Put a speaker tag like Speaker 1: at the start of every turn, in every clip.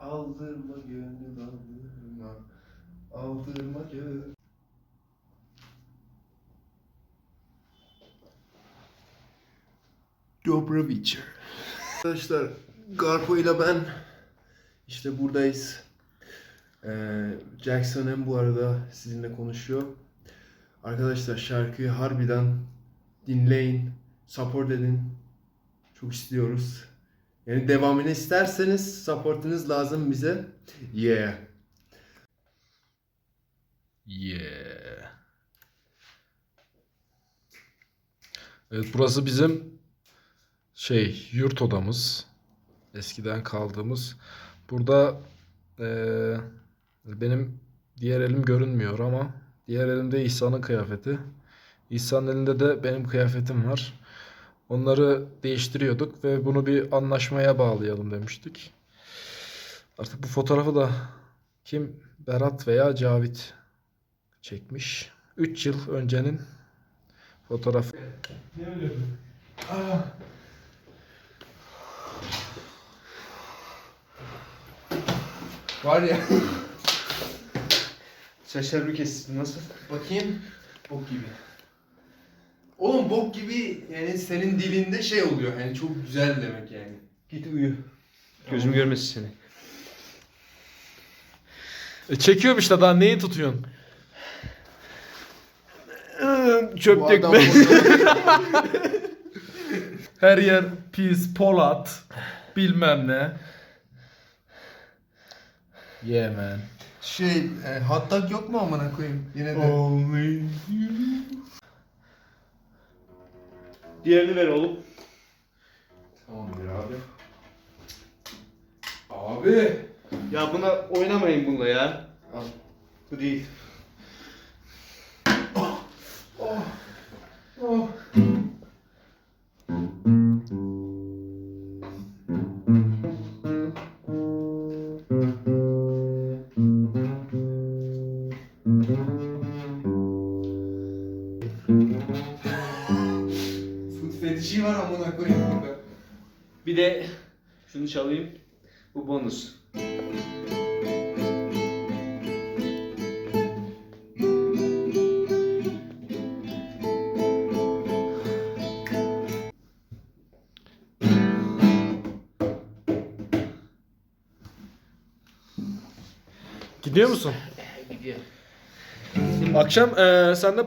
Speaker 1: Aldırma gönül aldırma. Aldırma gönül. Dobrovic. Arkadaşlar Garpo ile ben işte buradayız. Ee, Jackson hem bu arada sizinle konuşuyor. Arkadaşlar şarkıyı harbiden dinleyin, support edin. Çok istiyoruz. Yani devamını isterseniz supportunuz lazım bize. Yeah.
Speaker 2: Yeah. Evet burası bizim şey yurt odamız. Eskiden kaldığımız. Burada eee, benim diğer elim görünmüyor ama diğer elimde İhsan'ın kıyafeti. İhsan'ın elinde de benim kıyafetim var. Onları değiştiriyorduk ve bunu bir anlaşmaya bağlayalım demiştik. Artık bu fotoğrafı da kim? Berat veya Cavit çekmiş. 3 yıl öncenin fotoğrafı.
Speaker 1: Ne öyle? Var ya. Saçlarımı kestim nasıl? Bakayım. Bok gibi. Oğlum bok gibi yani senin dilinde şey oluyor hani çok güzel demek yani. Git uyu.
Speaker 3: Gözüm görmesin seni.
Speaker 2: E çekiyorum işte daha neyi tutuyorsun?
Speaker 3: Çöp
Speaker 1: Bu adam
Speaker 3: dökme.
Speaker 2: Her yer pis, polat, bilmem ne. Yeah man.
Speaker 1: şey e, hot dog yok mu amına koyayım yine de.
Speaker 3: Diğerini ver oğlum.
Speaker 1: Tamamdır abi. Abi.
Speaker 3: Ya buna oynamayın bununla ya.
Speaker 1: Al.
Speaker 3: Bu değil.
Speaker 1: Oh. Food
Speaker 3: Bir de şunu çalayım. Bu bonus.
Speaker 2: Gidiyor musun?
Speaker 3: Gidiyor.
Speaker 2: Akşam eee senle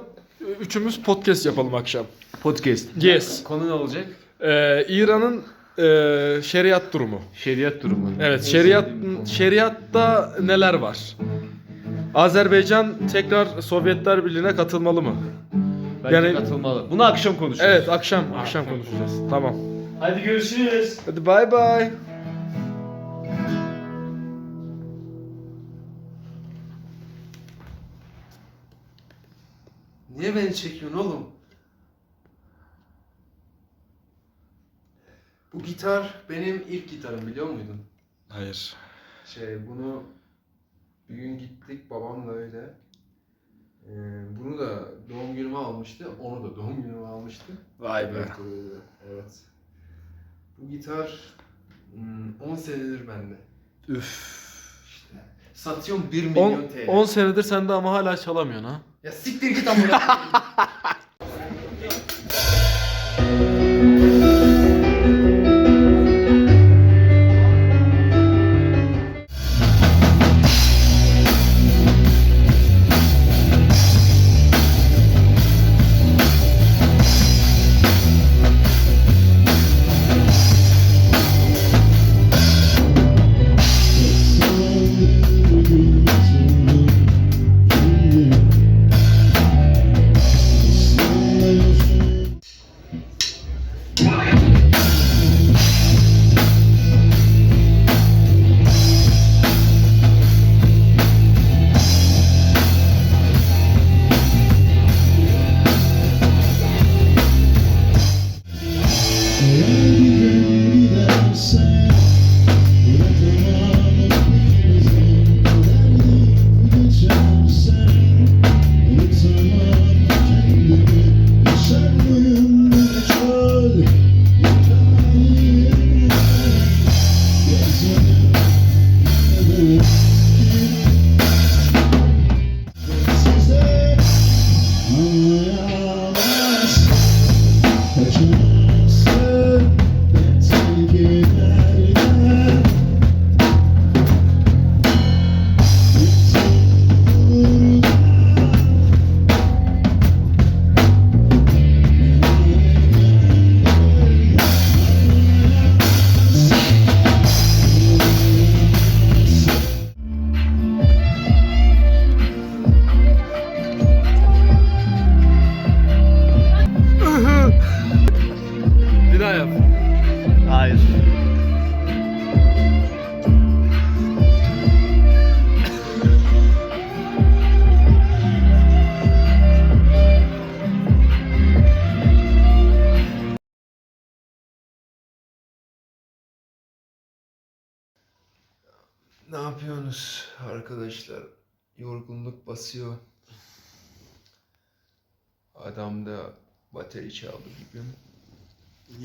Speaker 2: üçümüz podcast yapalım akşam.
Speaker 3: Podcast.
Speaker 2: Yes.
Speaker 3: Konu ne olacak?
Speaker 2: Eee İran'ın eee, şeriat durumu.
Speaker 3: Şeriat durumu.
Speaker 2: Evet, şeriat şeriatta neler var? Azerbaycan tekrar Sovyetler Birliği'ne katılmalı mı?
Speaker 3: Bence
Speaker 2: Yani-
Speaker 3: katılmalı. Bunu akşam konuşuruz.
Speaker 2: Evet, akşam akşam konuşacağız. Tamam.
Speaker 3: Hadi görüşürüz.
Speaker 2: Hadi bay bay.
Speaker 1: Niye beni çekiyorsun oğlum? Bu gitar benim ilk gitarım biliyor muydun?
Speaker 2: Hayır.
Speaker 1: Şey bunu bir gün gittik babamla öyle. Ee, bunu da doğum günüme almıştı. Onu da doğum günüme almıştı.
Speaker 2: Vay be.
Speaker 1: Evet, öyle. evet. Bu gitar hmm, 10 senedir bende.
Speaker 2: Üf.
Speaker 1: İşte. Satıyorum 1 milyon
Speaker 2: 10
Speaker 1: TL.
Speaker 2: 10 senedir sen de ama hala çalamıyorsun ha.
Speaker 1: Ya siktir git amına. Ne yapıyorsunuz arkadaşlar? Yorgunluk basıyor. Adam da bateri çaldı gibi.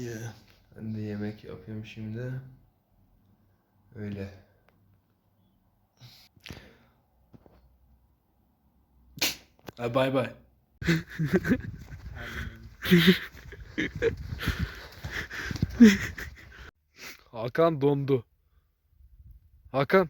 Speaker 2: Yeah.
Speaker 1: Ben de yemek yapıyorum şimdi. Öyle.
Speaker 2: Ha, bay bay. Hakan dondu. Hakan